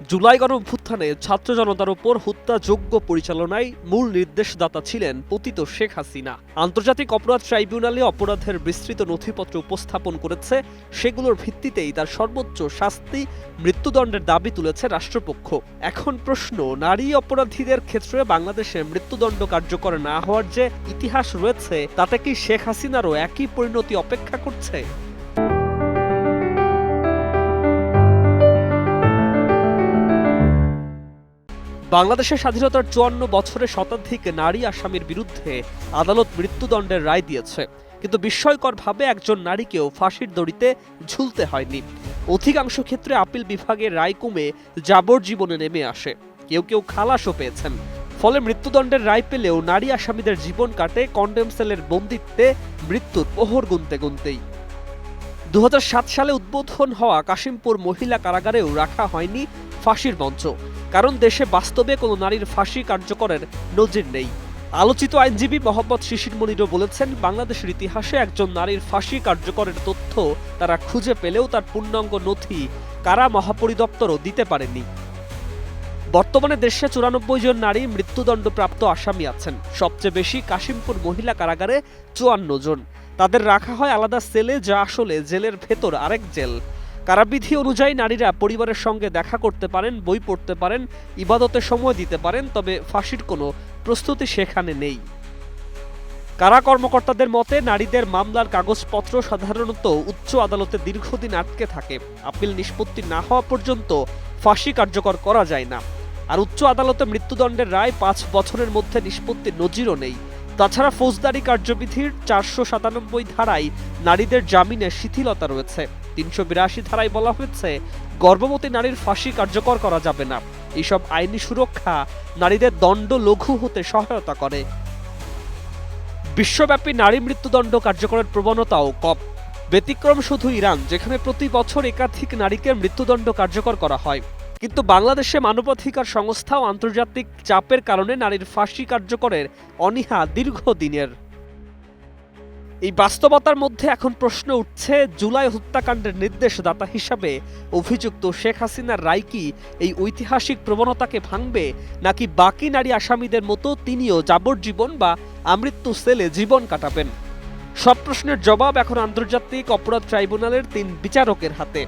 জুলাই গণ অভ্যুত্থানে ছাত্র জনতার উপর হত্যাযোগ্য পরিচালনায় মূল নির্দেশদাতা ছিলেন পতিত শেখ হাসিনা। আন্তর্জাতিক অপরাধ ট্রাইব্যুনালে অপরাধের বিস্তৃত নথিপত্র উপস্থাপন করেছে, সেগুলোর ভিত্তিতেই তার সর্বোচ্চ শাস্তি মৃত্যুদণ্ডের দাবি তুলেছে রাষ্ট্রপক্ষ। এখন প্রশ্ন, নারী অপরাধীদের ক্ষেত্রে বাংলাদেশে মৃত্যুদণ্ড কার্যকর না হওয়ার যে ইতিহাস রয়েছে, তাতে কি শেখ হাসিনারও একই পরিণতি অপেক্ষা করছে? বাংলাদেশের স্বাধীনতার চুয়ান্ন বছরে শতাধিক নারী আসামির বিরুদ্ধে আদালত মৃত্যুদণ্ডের রায় দিয়েছে। কিন্তু বিস্ময়করভাবে একজন নারীকেও ফাঁসির দড়িতে ঝুলতে হয়নি। অধিকাংশ ক্ষেত্রে আপিল বিভাগের রায় কমে যাবজ্জীবনে নেমে আসে। কেউ কেউ খালাসও পেয়েছেন। ফলে মৃত্যুদণ্ডের রায় পেলেও নারী আসামিদের জীবন কাটে কন্ডেম সেলের বন্দিত্বে মৃত্যুর প্রহর গুনতে গুনতেই। দু হাজার সাত সালে উদ্বোধন হওয়া কাশিমপুর মহিলা কারাগারেও রাখা হয়নি ফাঁসির মঞ্চ। কারণ দেশে বাস্তবে কোনো নারীর ফাঁসি কার্যকরের নজির নেই। আলোচিত আইনজীবী মোহাম্মদ শিশির মনিরও বলেছেন, বাংলাদেশের ইতিহাসে একজন নারীর ফাঁসি কার্যকরের তথ্য তারা খুঁজে পেলেও তার পূর্ণাঙ্গ নথি কারা মহাপরিদপ্তরও দিতে পারেনি। বর্তমানে দেশে চুরানব্বই জন নারী মৃত্যুদণ্ডপ্রাপ্ত আসামি আছেন। সবচেয়ে বেশি কাশিমপুর মহিলা কারাগারে চুয়ান্ন জন। তাদের রাখা হয় আলাদা সেলে, যা আসলে জেলের ভেতর আরেক জেল। কারাবিধি অনুযায়ী নারীরা পরিবারের সঙ্গে দেখা করতে পারেন, বই পড়তে পারেন, ইবাদতে সময় দিতে পারেন, তবে ফাঁসির কোনো প্রস্তুতি সেখানে নেই। কারা কর্মকর্তাদের মতে, নারীদের মামলার কাগজপত্র সাধারণত উচ্চ আদালতে দীর্ঘদিন আটকে থাকে। আপিল নিষ্পত্তি না হওয়া পর্যন্ত ফাঁসি কার্যকর করা যায় না। আর উচ্চ আদালতে মৃত্যুদণ্ডের রায় পাঁচ বছরের মধ্যে নিষ্পত্তির নজিরও নেই। তাছাড়া ফৌজদারি কার্যবিধির চারশো সাতানব্বই ধারায় নারীদের জামিনে শিথিলতা রয়েছে। তিনশো বিরাশি ধারায় বলা হয়েছে, গর্ভবতী নারীর ফাঁসি কার্যকর করা যাবে না। এইসব আইনি সুরক্ষা নারীদের দণ্ড লঘু হতে সহায়তা করে। বিশ্বব্যাপী নারী মৃত্যুদণ্ড কার্যকরের প্রবণতাও কম। ব্যতিক্রম শুধু ইরান, যেখানে প্রতি বছর একাধিক নারীকে মৃত্যুদণ্ড কার্যকর করা হয়। কিন্তু বাংলাদেশে মানবাধিকার সংস্থা ও আন্তর্জাতিক চাপের কারণে নারীর ফাঁসি কার্যকরের অনীহা দীর্ঘদিনের। এই বাস্তবতার মধ্যে এখন প্রশ্ন উঠছে, জুলাই হত্যাকাণ্ডের নির্দেশদাতা হিসাবে অভিযুক্ত শেখ হাসিনার রায় কি এই ঐতিহাসিক প্রবণতাকে ভাঙবে, নাকি বাকি নারী আসামিদের মতো তিনিও যাবজ্জীবন বা আমৃত্যু সেলে জীবন কাটাবেন? সব প্রশ্নের জবাব এখন আন্তর্জাতিক অপরাধ ট্রাইব্যুনালের তিন বিচারকের হাতে।